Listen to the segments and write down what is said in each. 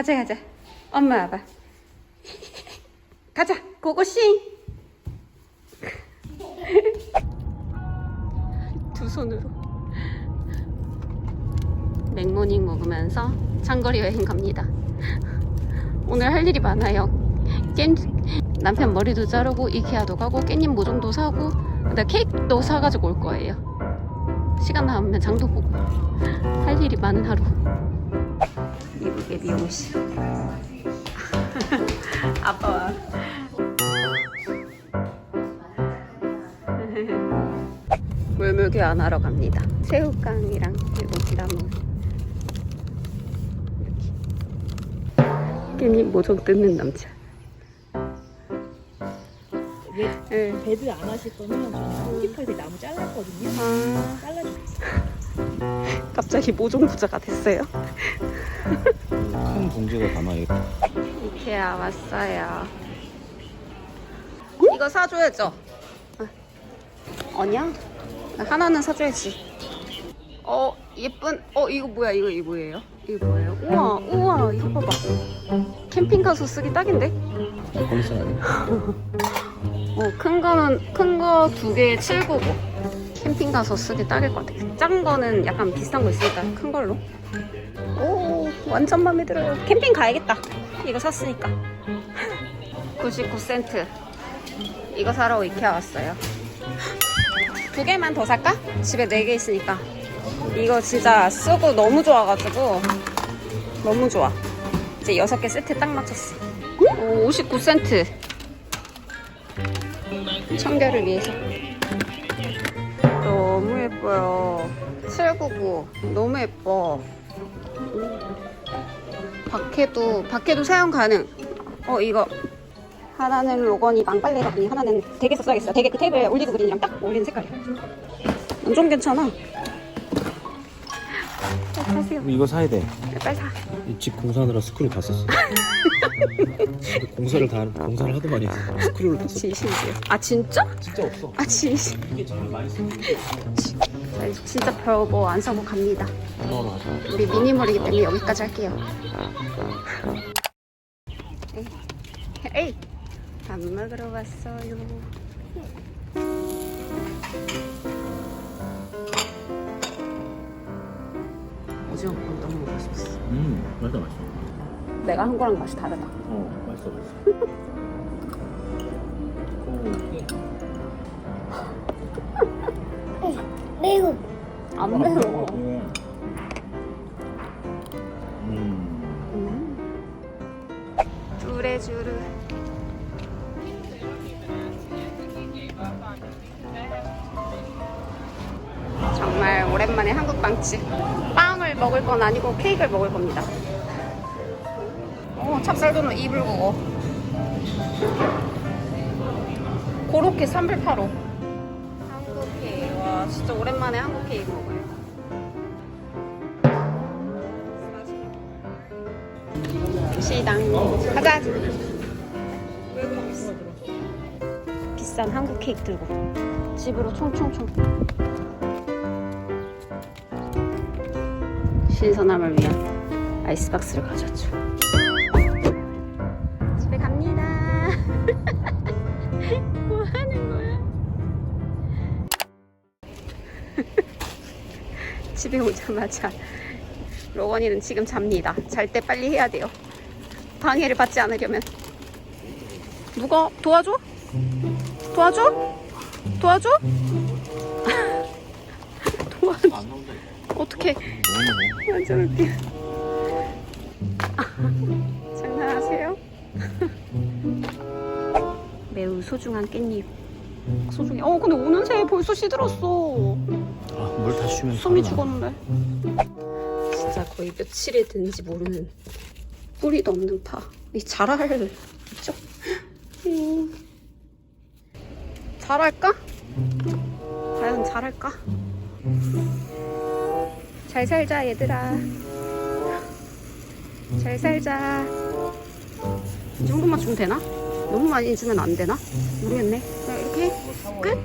가자 가자. 엄마 와봐. 가자 고고싱 두 손으로. 맥모닝 먹으면서 장거리 여행 갑니다. 오늘 할 일이 많아요. 깻 남편 머리도 자르고 이케아도 가고 깻잎 모종도 사고 그다음 케이크도 사가지고 올 거예요. 시간 남으면 장도 보고. 할 일이 많은 하루 미국의 미용실. 아빠와. 물물교 안 하러 갑니다. 새우깡이랑 그리고 나무 이렇게. 깻잎 모종 뜯는 남자. 왜? 네. 배드 안 하실 거면 저는 편집할 때 나무 잘랐거든요. 아, 잘라주세요. 갑자기 모종 부자가 됐어요 큰 봉지에다 담아야겠다. 이케아 왔어요. 이거 사줘야죠. 아, 아니야? 하나는 사줘야지. 어 예쁜. 어 이거 뭐야? 이거 이거 뭐예요? 이거 뭐예요? 우와 우와 이거 봐봐. 캠핑 가서 쓰기 딱인데? 거기서 아니야? 어큰 거는 큰 거 두 개에 799. 캠핑 가서 쓰기 딱일 것 같아. 작은 거는 약간 비슷한 거 있으니까 큰 걸로. 오 완전 마음에 들어요. 캠핑 가야겠다. 이거 샀으니까. 99센트. 이거 사러 이케아 왔어요. 두 개만 더 살까? 집에 네 개 있으니까. 이거 진짜 쓰고 너무 좋아가지고 너무 좋아. 이제 여섯 개 세트 딱 맞췄어. 오 59센트. 청결을 위해서. 너무 예뻐요. 799. 너무 예뻐. 밖에도, 밖에도 사용 가능. 어, 이거. 하나는 로건이랑 빨래거든요. 하나는 댁에서 써야겠어요. 댁에 그 테이블에 올리브 그린이랑 딱 어울리는 색깔이야. 엄청 괜찮아. 잘 사세요. 이거 사야 돼. 빨리 사. 이 집 공사하느라 스크류 다 썼어. 공사를 다 공사를 하도 많이 해서 스크류를 다 썼어. 진심이에요. 아, 진짜? 진짜 없어. 아, 진심. 이게 제일 많이 써. 자, 진짜 별뭐 안 사고 갑니다. 우리 미니멀이기 때문에 여기까지 할게요. 에이, 에이, 밥 먹으러 왔어요. 오징어 볶음 너무 먹고 싶었어. 음, 맛있다 맛있어. 내가 한 거랑 맛이 다르다. 어, 맛있어 맛있어. 매우 안 매워. 음. 음. 뚜레쥬르. 정말 오랜만에 한국 빵집. 빵을 먹을 건 아니고 케이크를 먹을 겁니다. 오, 찹쌀도는 이불구고. 고로케 3불8호. 한국 케이크. 와, 진짜 오랜만에 한국 케이크 먹어요. 시당 가자 비싼 한국 케이크 들고 집으로 총총총 신선함을 위한 아이스박스를 가져왔죠 집에 오자마자 로건이는 지금 잡니다 잘 때 빨리 해야 돼요 방해를 받지 않으려면 누가 도와줘? 도와줘? 도와줘? 도와줘. 어떻게 완전 웃겨 아, 장난하세요? 매우 소중한 깻잎 소중해 어 근데 오는 새에 벌써 시들었어 아, 물다 쉬면 숨이. 죽었는데 진짜 거의 며칠이 된지 모르는 뿌리도 없는 파. 이 자랄 있죠? 음. 잘할까? 과연 잘할까? 잘 살자 얘들아. 잘 살자. 이 정도만 주면 되나? 너무 많이 주면 안 되나? 모르겠네. 끝?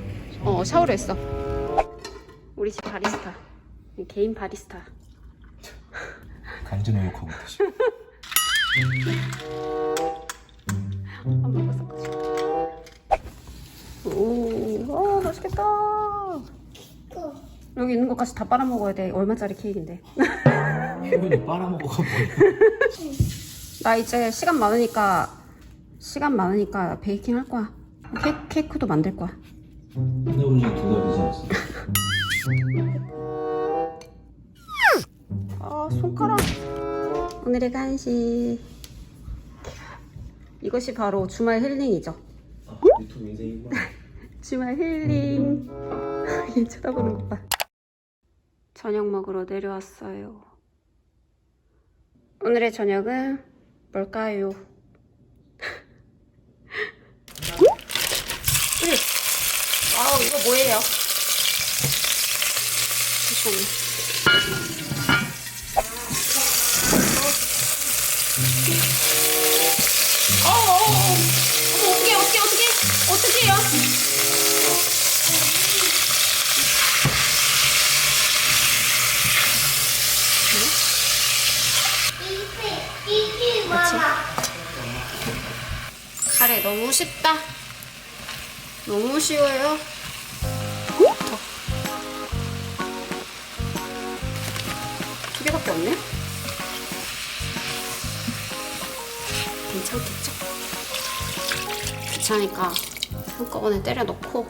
어 샤워를 했어. 우리 집 바리스타. 개인 바리스타. 강제 노역하고 다시. 안 먹었어. 오, 와 맛있겠다. 여기 있는 것까지 다 빨아먹어야 돼. 얼마짜리 케이크인데. 혜민이 빨아먹어가 뭐야? 나 이제 시간 많으니까 시간 많으니까 베이킹 할 거야. 케, 케이크도 만들 거야. 중에 두 달이 지났어. 아 손가락. 오늘의 간식. 이것이 바로 주말 힐링이죠. 유튜브 인생이구나. 주말 힐링. 얘 쳐다보는 것 봐. 저녁 먹으러 내려왔어요. 오늘의 저녁은 뭘까요? 와우 이거 뭐예요? 어, 어, 어. 카레 너무 쉽다. 너무 쉬워요. 더. 두 개밖에 없네? 괜찮겠죠? 귀찮으니까 한꺼번에 때려 넣고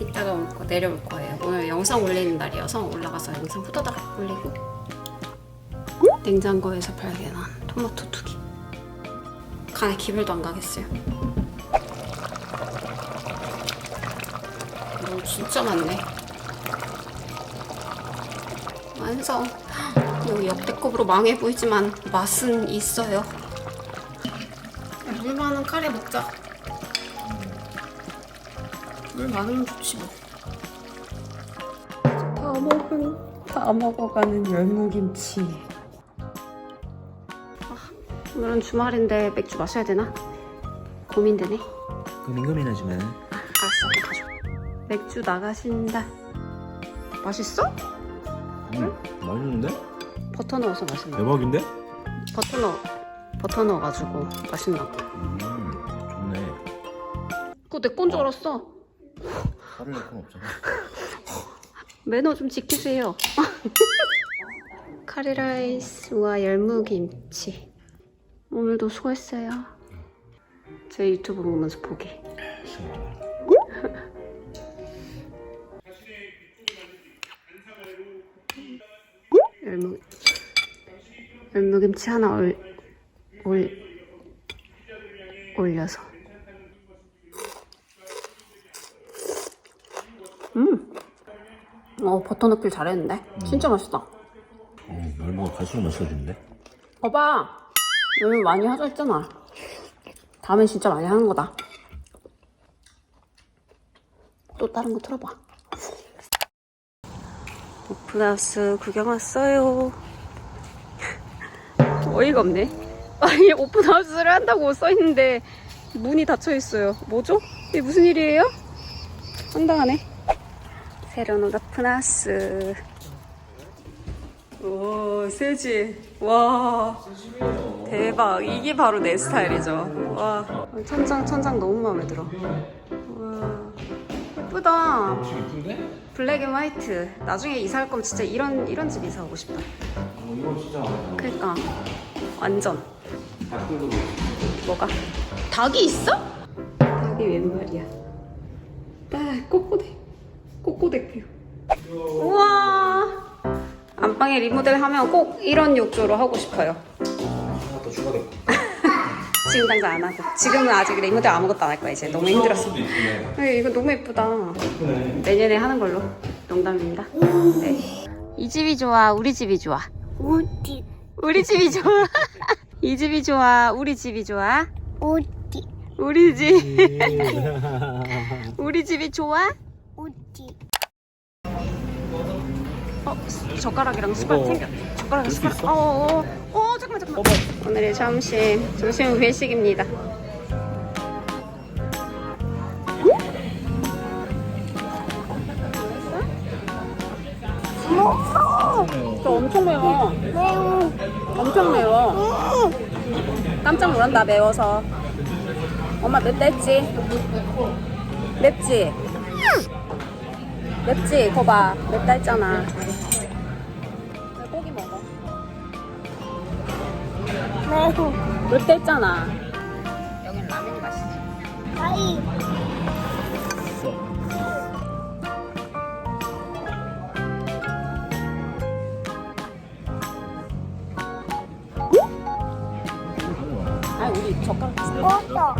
이따가 내려올 거예요. 오늘 영상 올리는 날이어서 올라가서 영상 후다닥 올리고 냉장고에서 발견한 토마토 두 개. 간에 기별도 안 가겠어요. 너 진짜 많네. 완성. 여기 역대급으로 망해 보이지만 맛은 있어요. 물 많은 카레 먹자. 물 많으면 좋지 뭐. 다 먹은 다 먹어가는 열무김치. 아, 오늘은 주말인데 맥주 마셔야 되나? 고민되네. 고민 고민하지만 아, 알았어, 가져. 맥주 나가신다. 맛있어? 음, 맛있는데? 버터 넣어서 맛있나? 대박인데? 버터 넣어 버터 넣어가지고 맛있나 봐. 음, 좋네. 그거 내 건 줄 알았어. 넣을 건 없잖아. 매너 좀 지키세요. 카레라이스와 열무김치. 오늘도 수고했어요. 제 유튜브 보면서 보기. 열무 열무김치 하나 올, 올 올려서. 음. 어 버터 넣길 잘했는데 진짜 맛있다. 어, 열무가 갈수록 맛있어지는데? 봐봐 열무 많이 하자 했잖아. 다음엔 진짜 많이 하는 거다. 또 다른 거 틀어봐. 오픈하우스 구경 왔어요. 어이가 없네. 아니 오픈하우스를 한다고 써있는데 문이 닫혀 있어요. 뭐죠? 이게 무슨 일이에요? 황당하네. 새로운 오픈하우스. 오, 세지. 와. 대박. 이게 바로 내 스타일이죠. 와. 천장, 천장 너무 마음에 들어. 와. 예쁘다. 이쁜데? 블랙 앤 화이트. 나중에 이사할 거면 진짜 이런, 이런 집 이사하고 싶다. 어, 이거 진짜 많아. 그니까. 완전. 닭들도 뭐가? 닭이 있어? 닭이 웬 말이야. 아, 꼬꼬대. 꼬꼬대 뷰. 우와. 안방에 리모델 하면 꼭 이런 욕조로 하고 싶어요. 하나 더 추가됐고. 지금 당장 안 하고. 지금은 아직 리모델 아무것도 안 할 거야, 이제. 너무 힘들었어. 네, 이거 너무 예쁘다. 예쁘네. 내년에 하는 걸로. 농담입니다. 네. 이 집이 좋아, 우리 집이 좋아. 어디 우리 집이 좋아. 이 집이 좋아, 우리 집이 좋아. 어디 우리 집. 우리 집이 좋아? 어디 어, 젓가락이랑 숟가락 이거 챙겨. 젓가락이랑 수 숟가락. 있어? 어, 어, 어, 어, 잠깐만, 잠깐만. 오늘의 점심. 점심 은 회식입니다. 저 엄청 매워. 매우 엄청 매워. 깜짝 놀란다 매워서 엄마 맵다 했지? 맵지? 맵지? 거봐 맵다 했잖아 매우 맵다 했잖아. 여긴 라면 맛이지. 아이. 아 우리 젓가락 먹어